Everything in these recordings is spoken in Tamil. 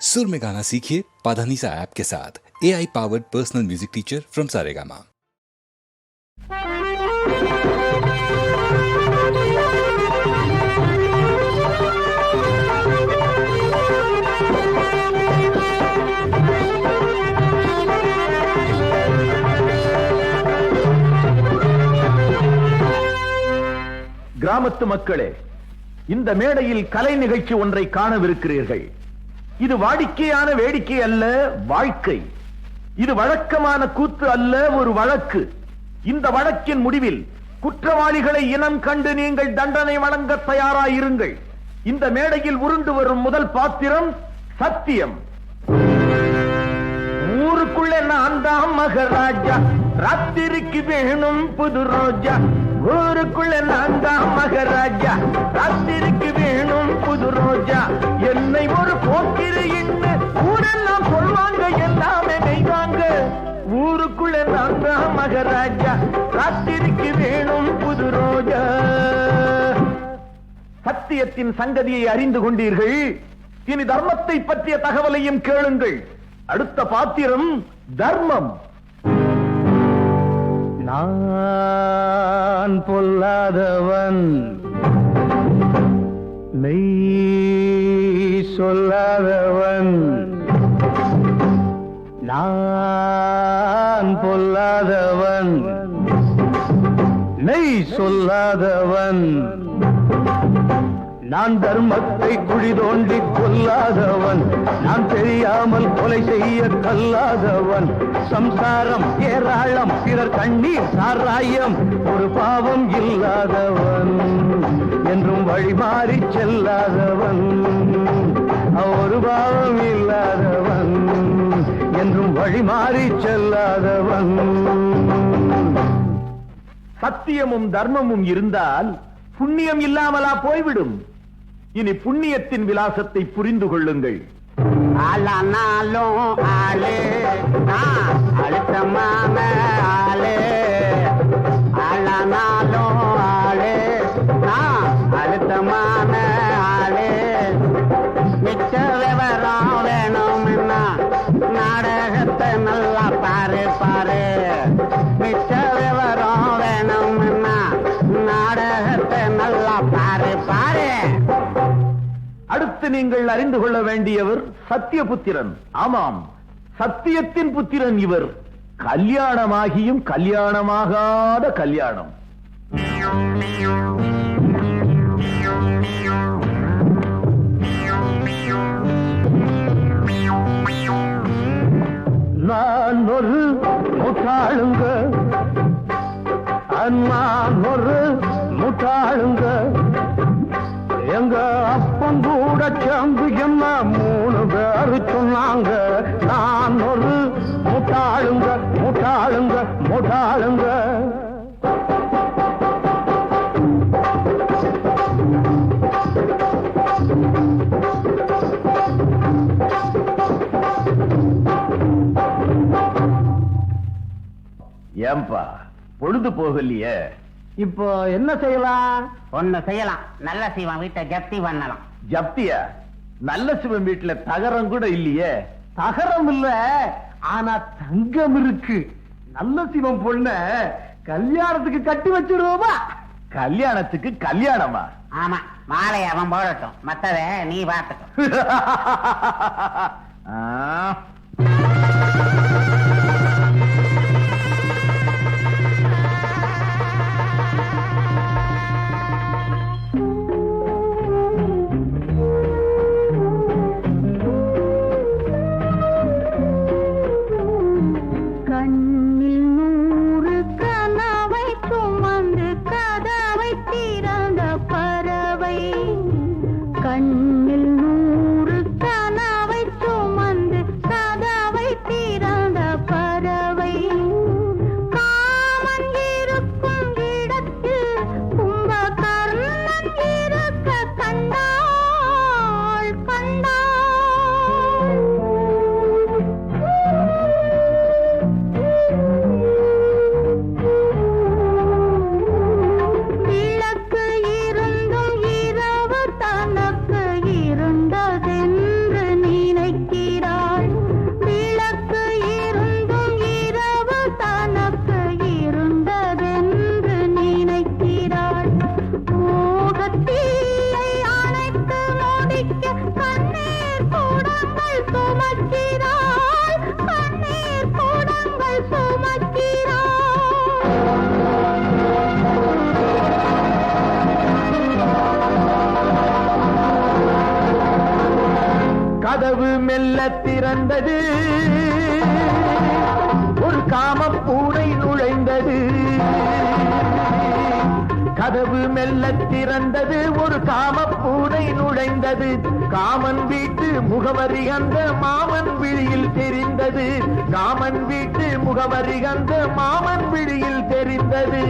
सुर में गाना सीखिए पाधानीसा ऐप के साथ A I powered personal music teacher from Saregama கிராமத்து மக்களே இந்த மேடையில் கலை நிகழ்ச்சி ஒன்றை காணவிருக்கிறீர்கள் இது வாடிக்கையான வேடிக்கை அல்ல வாழ்க்கை. இது வழக்கமான கூத்து அல்ல ஒரு வழக்கு. இந்த வழக்கின் முடிவில் குற்றவாளிகளை இனம் கண்டு நீங்கள் தண்டனை வழங்க தயாராயிருங்கள். இந்த மேடையில் உருண்டு வரும் முதல் பாத்திரம் சத்தியம். ஊருக்குள்ள நான் தான் மகராஜா. ராத்திரிக்கு வேணும் புது ரோஜா. ஊருக்குள்ள நான் தான் மகராஜா. ராத்திரிக்கு வேணும் புது ரோஜா. என்னை ஒரு போக்கிரின்னு ஊரெல்லாம் சொல்வாங்க எல்லாமே நெய்வாங்க. ஊருக்குள்ள நான் தான் மகராஜா. ராத்திரிக்கு வேணும் புது ரோஜா. சத்தியத்தின் சங்கதியை அறிந்து கொண்டீர்கள். இனி தர்மத்தை பற்றிய தகவலையும் கேளுங்கள். அடுத்த பாத்திரம் தர்மம். நான் பொல்லாதவன். மெய் சொல்லாதவன். நான் பொல்லாதவன். மெய் சொல்லாதவன். நான் தர்மத்தை குழி தோண்டி கொல்லாதவன். நான் தெரியாமல் கொலை செய்ய கல்லாதவன் சம்சாரம் ஏராளம் பிறர் கண்ணீர் சாராயம். ஒரு பாவம் இல்லாதவன் என்றும் வழிமாறி செல்லாதவன். ஒரு பாவம் இல்லாதவன் என்றும் வழிமாறி செல்லாதவன். சத்தியமும் தர்மமும் இருந்தால் புண்ணியம் இல்லாமலா போய்விடும். இனி புண்ணியத்தின் விலாசத்தை புரிந்து கொள்ளுங்கள். ஆளானாலும் அழுத்தமான நீங்கள் அறிந்து கொள்ள வேண்டியவர் சத்தியபுத்திரன் ஆமாம் சத்தியத்தின் புத்திரன் இவர். கல்யாணமாகியும் கல்யாணமாகாத கல்யாணம். நான் ஒரு முட்டாளுங்க. அன்மான் ஒரு முட்டாளுங்க. எங்க அப்பன் கூட சேர்ந்து என்ன மூணு பேரு சொன்னாங்க? நான் ஒரு முட்டாளுங்க முட்டாளுங்க முட்டாளுங்க ஏம்பா பொழுது போகலையே. இப்போ என்ன செய்யலாம்? ஒண்ணு செய்யலாம். நல்ல சிவன் வீட்டை ஜப்தி பண்ணலாம் ஜப்தியா? நல்ல சிவன் வீட்டுல தகரம் கூட இல்லையே. தகரம் இல்ல. ஆனா தங்கம் இருக்கு. நல்ல சிவம் பொண்ண கல்யாணத்துக்கு கட்டி வச்சிருவோமா? கல்யாணத்துக்கு கல்யாணமா? ஆமா. மாலை அவன் போடட்டும். மத்தத நீ பாத்துக்கோ மெல்ல திறந்தது ஒரு காமப் பூனை நுழைந்தது. கதவு மெல்ல திறந்தது. ஒரு காமப் பூனை நுழைந்தது. காமன் வீட்டு முகவரி அந்த மாமன் விழியில் தெரிந்தது. காமன் வீட்டு முகவரி அந்த மாமன் விழியில் தெரிந்தது.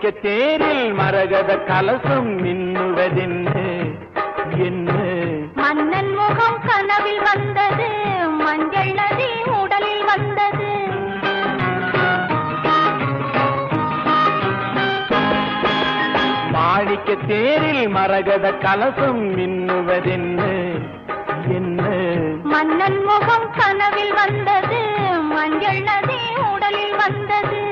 மாணிக்க தேரில் மரகத கலசம் மின்னுவதென்ன என்ன? மன்னன் முகம் கனவில் வந்தது மஞ்சள் நதி உடலில் வந்தது. மாணிக்க தேரில் மரகத கலசம் மின்னுவதென்ன என்ன? மன்னன் முகம் கனவில் வந்தது மஞ்சள் நதி உடலில் வந்தது.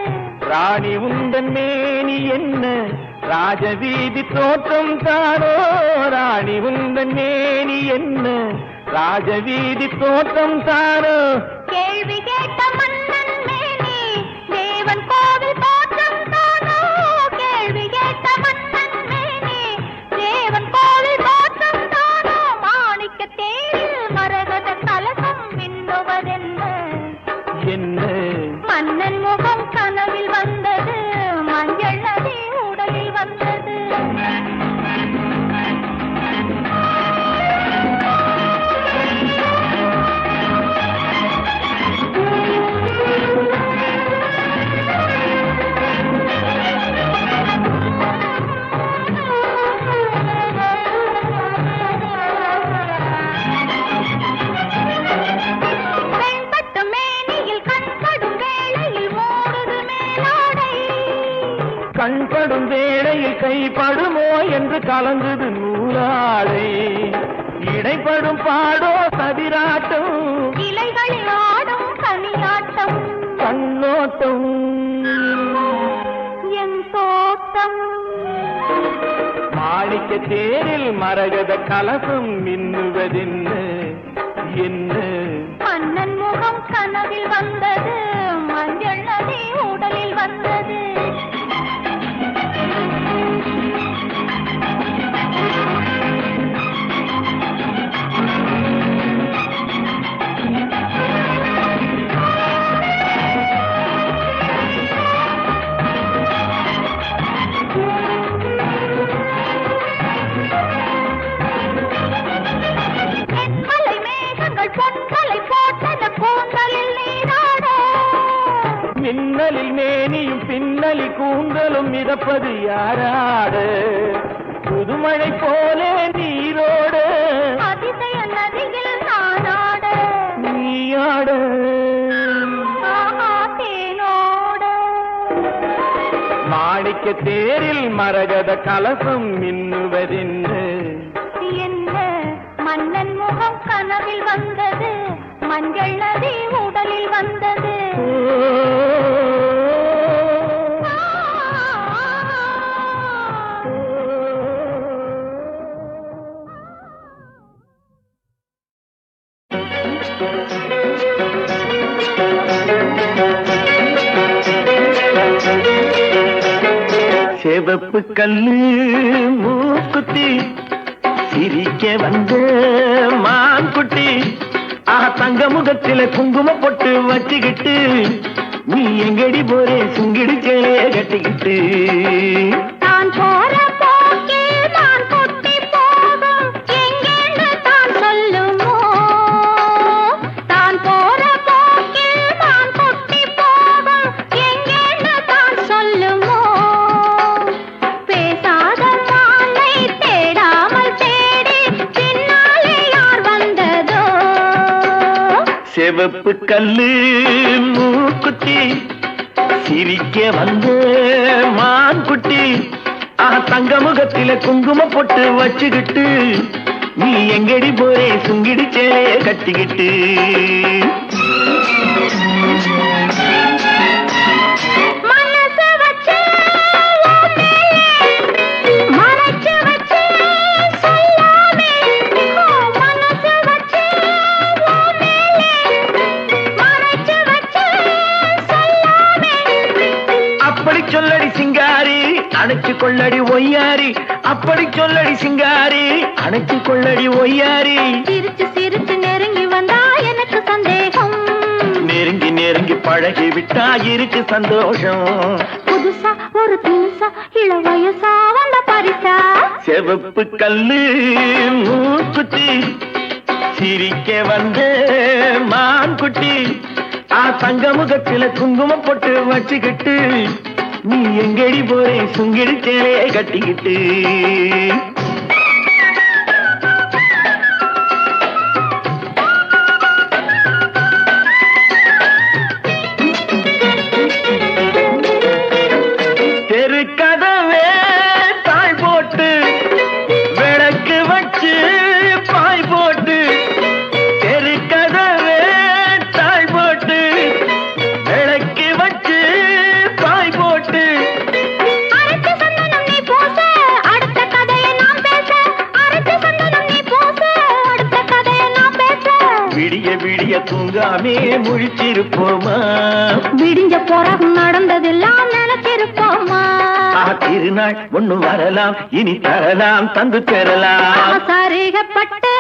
ராணி உந்தன் மேனி என்ன? ராஜவீதி தோற்றம் தானோ? ராணி உந்தன் மேனி என்ன? ராஜவீதி தோற்றம் தானோ? கேள்வி கேட்ட dinle. கூந்தலும் மிதப்பது யாராடு? புதுமழை போலே நீரோடு. அதிசய நதியில் நானாட நீயாட. மாணிக்க தேரில் மரகத கலசம் மின்னுவதென்ன என்ன? மன்னன் முகம் கனவில் வந்தது. மஞ்சள் நதி உடலில் வந்தது. சிவப்பு கல்லு மூக்குத்தி. சிரிக்க வந்த மான்குட்டி. ஆஹா தங்க முகத்தில குங்கும பொட்டு வச்சுக்கிட்டு நீ எங்கடி போறே? சுங்கிடி கட்டிக்கிட்டு. நான் போற சிவப்பு கல்லு மூக்குத்தி சிரிக்க வந்து மான்குட்டி. குட்டி தங்க முகத்தில குங்கும பொட்டு வச்சுக்கிட்டு. நீ எங்கடி போறே சுங்கிடிச்சே கட்டிக்கிட்டு? அணைச்சு கொள்ளடி ஒய்யாரி. அப்படி சொல்லடி சிங்காரி. அணைச்சு கொள்ளடி ஒய்யாரி. சிரிச்சு சிரிச்சு நெருங்கி வந்தா எனக்கு சந்தேகம். நெருங்கி நெருங்கி பழகி விட்டா இருக்கு சந்தோஷம். புதுசா ஒரு தினுசா இள வயசா வந்த பரிசா? செவப்பு கல்லு மூக்குத்தி. சிரிக்க வந்த மான்குட்டி. ஆ தங்க முகத்தில குங்குமம் போட்டு வச்சுக்கிட்டு நீ எங்கடி போறே? சுங்கிடி சேலைய கட்டிக்கிட்டு. தூங்காமே முழிச்சிருப்போமா? விடிஞ்ச பிறகு நடந்ததெல்லாம் நினைச்சிருப்போமா? திருநாள் ஒண்ணு வரலாம் இனி தரலாம் தந்து பெறலாம் சரிகப்பட்டு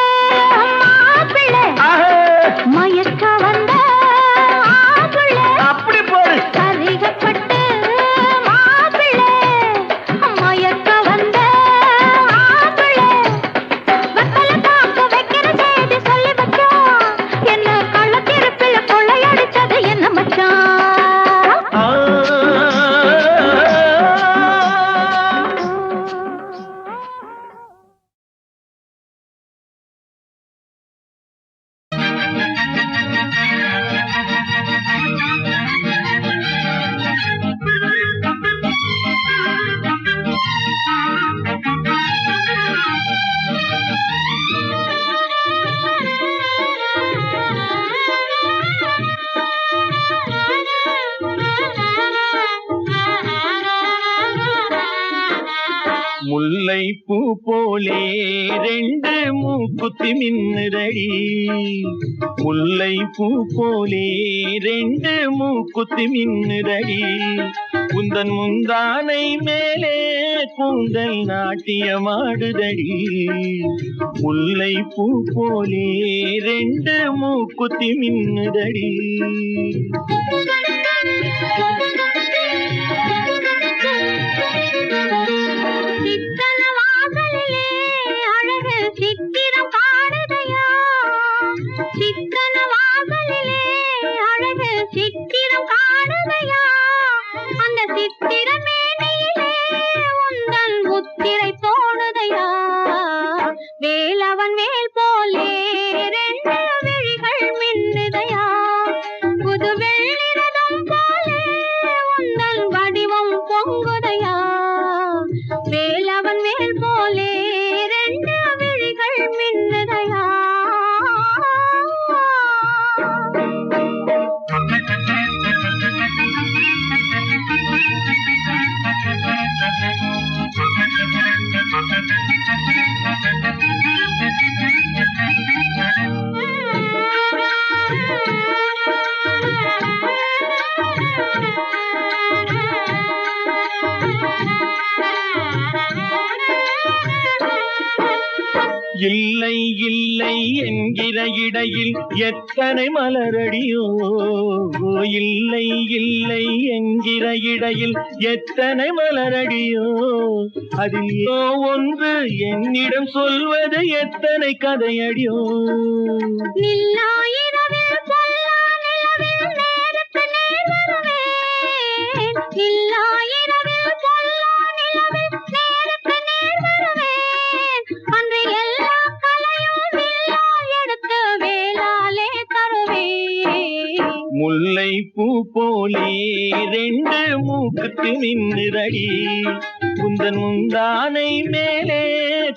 குத்தி மின்னுதடி முல்லை பூ போலே ரெண்டு மூக்குத்தி மின்னுதடி குந்தன் முந்தானை மேலே கூந்தல் நாட்டியமாடுதடி முல்லை பூ போலே ரெண்டு மூக்குத்தி மின்னுதடி இடையில் எத்தனை மலரடியோ? இல்லை இல்லை என்கிற இடையில் எத்தனை மலரடியோ? அதில் ஏதோ ஒன்று என்னிடம் சொல்வது எத்தனை கதையடியோ? நில்லாயிரவில் மூக்குக்கு மின்னுதடி குந்தன் முந்தானை மேலே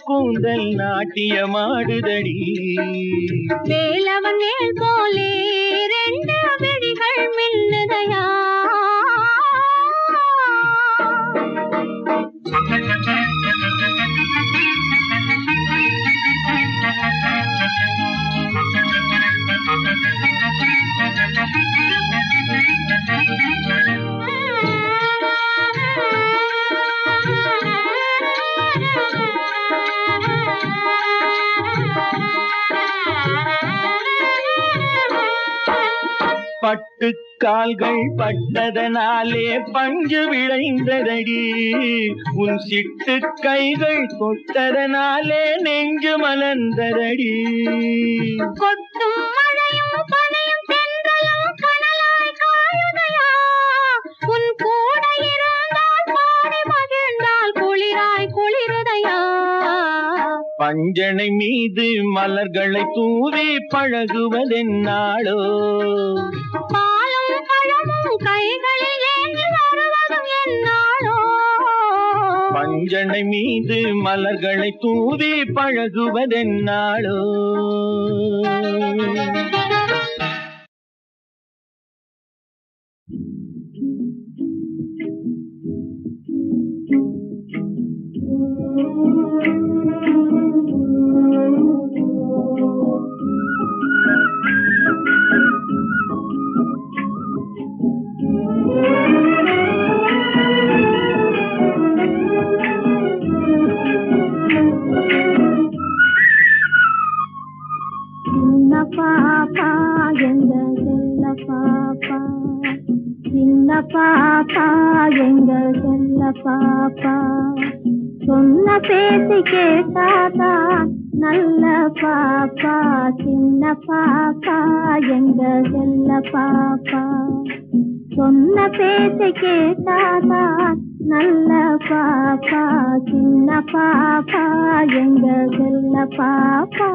கூந்தல் நாட்டியமாடுதடி. வேலவன் கால்கள் பட்டதனாலே பஞ்சு விளைந்ததடி. உன் சிட்டு கைகள் தொட்டதனாலே நெஞ்சு மலர்ந்ததடி. கொட்டும் மழையும் பனியும் தென்றலும் கனலாய் காயுதையா உன் கூட இருந்தால் பாடி மகிழ்ந்தால் குளிராய் குளிருதையா. பஞ்சனை மீது மலர்களை தூவி பழகுவதென்னாளோ பாலும் பழமும் கைகளில் ஏந்தி வருவதும் என்னாளோ பஞ்சனை மீது மலர்களை தூவி பழகுவதென்னாளோ பாப்பா எங்க செல்ல பாப்பா? சின்ன பாப்பா எங்க செல்ல பாப்பா? சொன்ன பேசி கேட்டாதா நல்ல பாப்பா? சின்ன பாப்பா எங்க செல்ல பாப்பா? சொன்ன பேச்சு கேட்டாதா நல்ல பாப்பா? சின்ன பாப்பா எங்க செல்ல பாப்பா?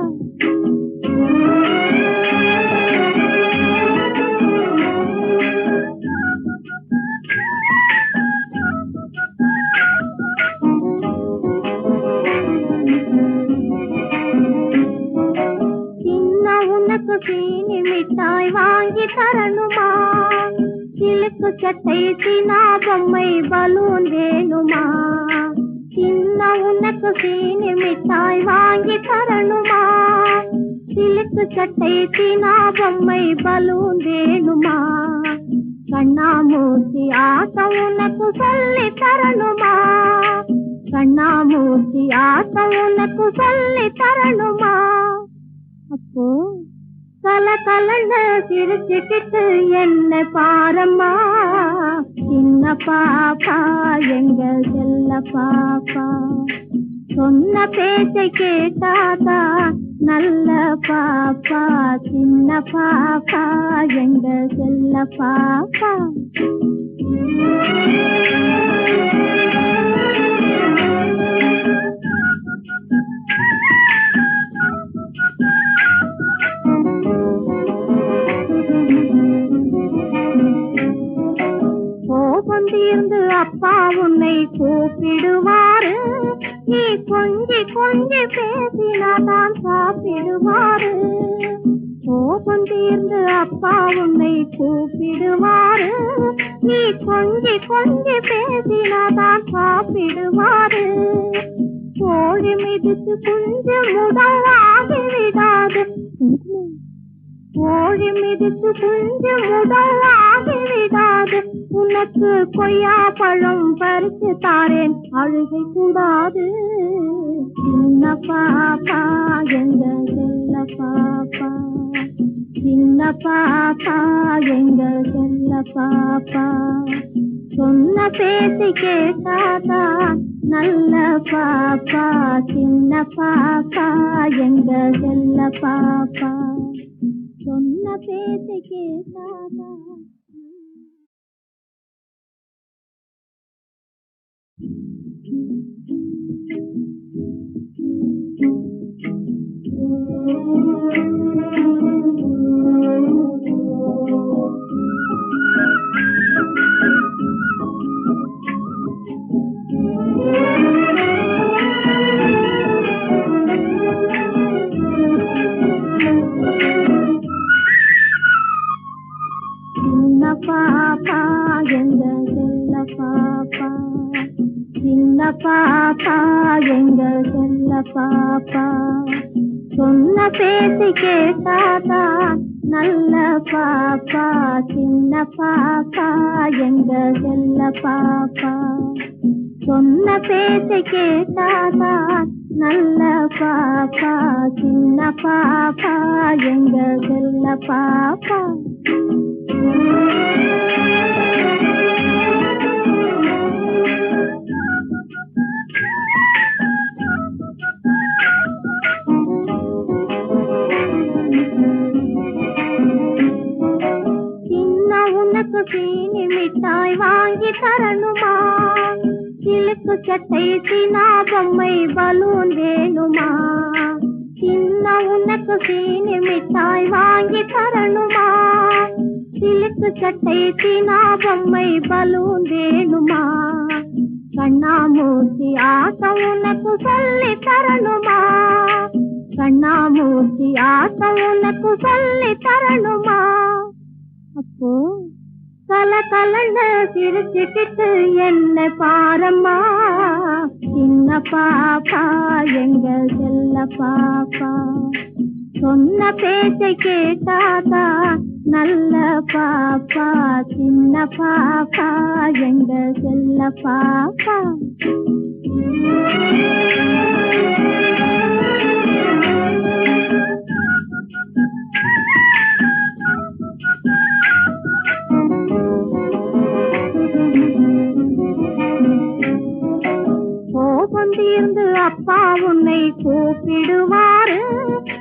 சீனி மிட்டாய் வாங்கி தரணுமா சிலுக்கு சட்டை சீனா பொம்மை பலூன் வேணுமா சின்ன உனக்கு சீனி மிட்டாய் வாங்கி தரணுமா சிலுக்கு சட்டை சீனா பொம்மை பலூன் வேணுமா? கண்ணாமூர்த்தி ஆசம் உனக்கு சொல்லி தரணுமா? கண்ணாமூர்த்தி ஆசம் உனக்கு சொல்லி தரணுமா? அப்போ கல கலன்னு சிரிச்சுக்கிட்டு என்ன பாரம்மா. சின்ன பாப்பா எங்க செல்ல பாப்பா. சொன்ன பேச்சை கேட்டாதா? நல்ல பாப்பா சின்ன பாப்பா எங்க செல்ல பாப்பா? கோபம் தீர்ந்து அப்பா உன்னை கூப்பிடு அங்கே கொஞ்சி பேசினாதான் சாப்பிடுவாரு. கோபம் தீர்ந்து அப்பா உன்னை கூப்பிடுவாரு. நீ கொஞ்சி கொஞ்சி பேசினாதான் சாப்பிடுவாரு. கோழி மிதித்து குஞ்சு முதலாக விடாது கோழி மிதித்து குஞ்சு முதல் ஆகிவிடாது உனக்கு கொய்யா பழம் பறித்து தாரேன். அழுகை கூடாது. சின்ன பாப்பா எங்க செல்ல பாப்பா? சின்ன பாப்பா எங்க செல்ல பாப்பா? சொன்ன பேசி கேட்டாதா? நல்ல பாப்பா. சின்ன பாப்பா எங்க செல்ல பாப்பா? சொன்ன பேச்சு கேட்டாதா சின்ன கேட்டாதான் நல்ல பாப்பா சின்ன பாப்பா எங்க செல்ல பாப்பா. சின்ன உனக்கு சீனி மிட்டாய் வாங்கி தரணுமா? சிலுக்கு சட்டை சீனா பொம்மை பலூன் வேணுமா சின்ன உனக்கு சீனி மிட்டாய் வாங்கி தரணுமா சிலுக்கு சட்டை சீனா பொம்மை பலூன் வேணுமா கண்ணாமூர்த்தி ஆட்டம் உனக்கு சொல்லி தரணுமா கண்ணாமூர்த்தி ஆட்டம் கல கலன்னு சிரிச்சுக்கிட்டு என்ன பாரம்மா? சின்ன பாப்பா எங்கள் செல்ல பாப்பா. சொன்ன பேச்சை கேட்டாதா? நல்ல பாப்பா சின்ன பாப்பா எங்க செல்ல பாப்பா. thank you தீர்ந்து அப்பா உன்னை கூப்பிடுவாரு.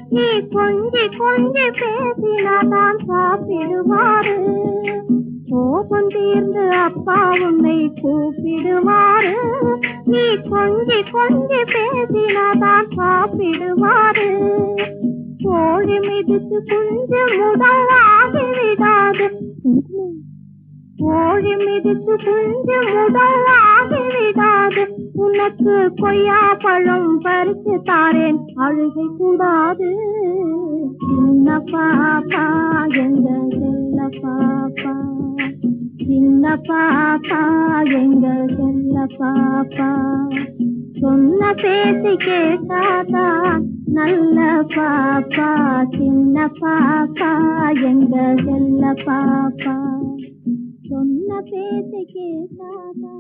நீ கொஞ்சி கொஞ்சி பேசினாதான் சாப்பிடுவாரு. கோபம் தீர்ந்து அப்பா உன்னை கூப்பிடுவாரு. நீ கொஞ்சி கொஞ்சி பேசினாதான் சாப்பிடுவாரு. கோழி மிதித்து குஞ்சு முதலாகி விடாது கோழி மிதித்து குஞ்சு முதலாகி விடாது உனக்கு கொய்யா பழம் பறித்து தாரேன். அழுகை கூடாது. சின்ன பாப்பா எங்க செல்ல பாப்பா சின்ன பாப்பா எங்க செல்ல பாப்பா சொன்ன பேசி கேட்டாதா நல்ல பாப்பா. சின்ன பாப்பா எங்க செல்ல பாப்பா சொன்ன பேச்சு கேட்டாதா